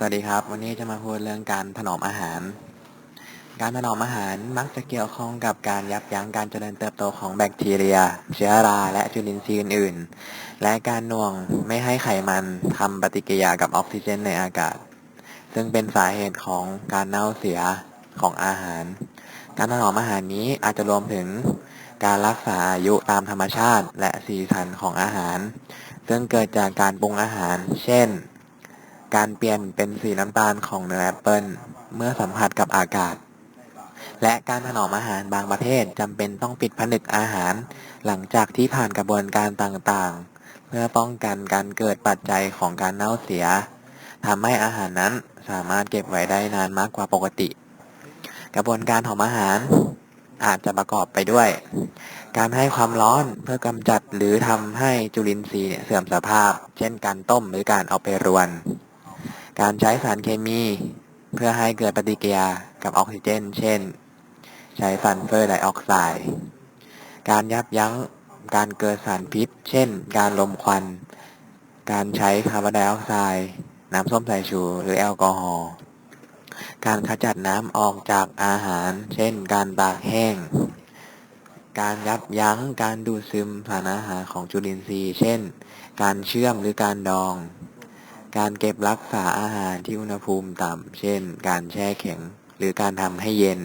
สวัสดีครับ วันนี้จะมาพูดเรื่องการถนอมอาหาร การถนอมอาหารมักจะเกี่ยวข้องกับการยับยั้งการเจริญเติบโตของแบคทีเรีย เชื้อราและจุลินทรีย์อื่นๆ และการหน่วงไม่ให้ไขมันทำปฏิกิริยากับออกซิเจนในอากาศ ซึ่งเป็นสาเหตุของการเน่าเสียของอาหาร การถนอมอาหารนี้อาจจะรวมถึงการรักษาอายุตามธรรมชาติและสีสันของอาหาร ซึ่งเกิดจากการปรุงอาหาร เช่น การเปลี่ยนเป็นสีน้ำตาลของเนื้อแอปเปิลเมื่อสัมผัสกับอากาศ และการถนอมอาหารบางประเภทจำเป็นต้องปิดผนึกอาหาร หลังจากที่ผ่านกระบวนการต่างๆ เพื่อป้องกันการเกิดปัจจัยของการเน่าเสียทำให้อาหารนั้นสามารถเก็บไว้ได้นานมากกว่าปกติ กระบวนการถนอมอาหารอาจจะประกอบไปด้วย การให้ความร้อนเพื่อกำจัดหรือทำให้จุลินทรีย์เสื่อมสภาพ เช่นการต้มหรือการเอาไปรวน การใช้สารเคมีเพื่อให้เกิดปฏิกิริยากับออกซิเจน เช่น ใช้ซัลเฟอร์ไดออกไซด์ การยับยั้งการเกิดสารพิษ เช่น การลมควัน การใช้คาร์บอนไดออกไซด์ น้ำส้มสายชู หรือแอลกอฮอล์ การขจัดน้ำออกจากอาหาร เช่น การตากแห้ง การยับยั้งการดูดซึมสารอาหารของจุลินทรีย์ เช่น การเชื่อมหรือการดอง การเก็บรักษาอาหารที่อุณหภูมิต่ำ เช่น การแช่แข็ง หรือการทำให้เย็น